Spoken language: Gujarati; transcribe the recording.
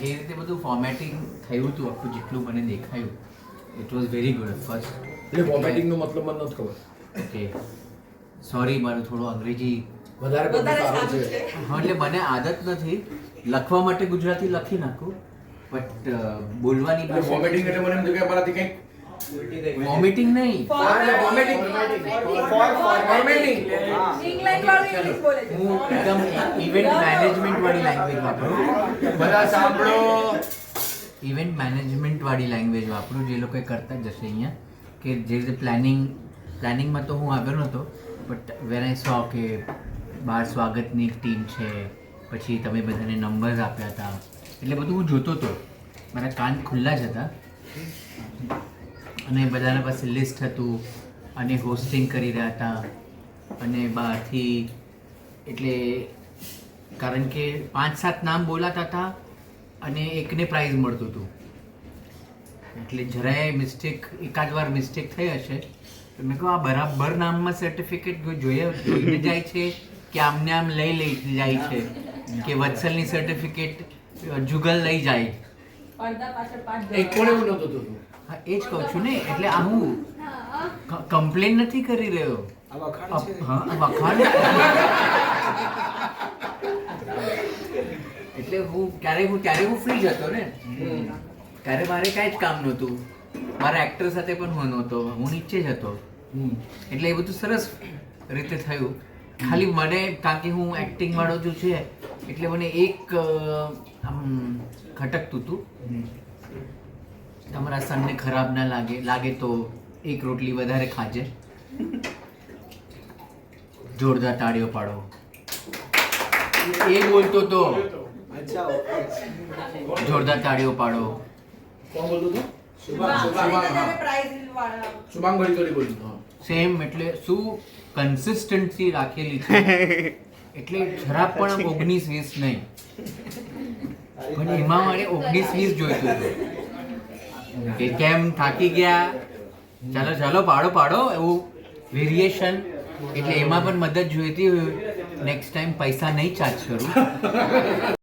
જે રીતે બધું ફોર્મેટિંગ થયું હતું આખું જેટલું મને દેખાયું it was very good first એટલે વોમિટિંગનો મતલબ મને નથી ખબર. ઓકે સોરી મારું થોડું અંગ્રેજી વધારે વધારે સારું છે. હા એટલે મને આદત નથી. લખવા માટે ગુજરાતી લખી નાખું બટ બોલવાની વોમિટિંગ એટલે મને એમ થયું કે અમારાથી કંઈક વોમિટિંગ નહીં. ઇંગ્લેન્ડ વાળું ઇંગ્લિશ બોલે છે. હું એકદમ ઇવેન્ટ મેનેજમેન્ટ વાળી લેંગ્વેજ વાપરું બધા સાંભળો. ઇવેન્ટ મેનેજમેન્ટ વાળી લેંગ્વેજ વાપરું. જે લોકો કરતા જ હશે અહીંયા. કે જે રીતે પ્લાનિંગ પ્લાનિંગમાં તો હું આગળ નહોતો બટ વેર આઈ સો કે બાર સ્વાગતની એક ટીમ છે પછી તમે બધાને નંબર્સ આપ્યા હતા. એટલે બધું હું જોતો હતો મારા કાન ખુલ્લા જ હતા. અને બધાના પાસે લિસ્ટ હતું અને હોસ્ટિંગ કરી રહ્યા હતા. અને બહારથી એટલે કારણ કે પાંચ સાત નામ બોલાતા હતા અને એકને પ્રાઇઝ મળતું હતું. એટલે જરાય મિસ્ટેક એકાદ વાર મિસ્ટેક થઈ હશે. તો મેં કહું આ બરાબર નામમાં સર્ટિફિકેટ જોઈએ જોઈને જાય છે કે આમને આમ લઈ લઈ જાય છે કે વત્સલની સર્ટિફિકેટ જુગલ લઈ જાય. પડદા પાછળ પાંચ એક કોણ નહોતું હા એ જ કહું છું ને એટલે આ હું કમ્પ્લેન નથી કરી રહ્યો. વખાણ એટલે હું ક્યારે હું ત્યારે હું ફ્રી જ હતો ને. ત્યારે મારે કાંઈ જ કામ નહોતું. મારા એક્ટર સાથે પણ હું નહોતો હું નીચે જ હતો. એટલે એ બધું સરસ રીતે થયું. ખાલી મને કારણ કે હું એક્ટિંગ વાળો જો છે એટલે મને એક આમ ખટકતું હતું. તમારા સનને ખરાબ ના લાગે લાગે તો એક રોટલી વધારે ખાજે. જોરદાર તાળીઓ પાડો. એ બોલતો તો. જોરદાર તાળીઓ પાડો. કોણ બોલતું શુભાંગ બોલતું. સેમ એટલે શું કન્સિસ્ટન્સી રાખેલી છે? એટલે જરા પણ ઓગણીસ વીસ નહીં. પણ એમાં મારે ઓગણીસ વીસ જોઈતું હતું. કે કેમ થાકી ગયા? ચાલો ચાલો, પાડો પાડો, એવું વેરિએશન એટલે એમાં પણ મદદ જોઈતી નેક્સ્ટ ટાઈમ પૈસા નહીં ચાર્જ કરું.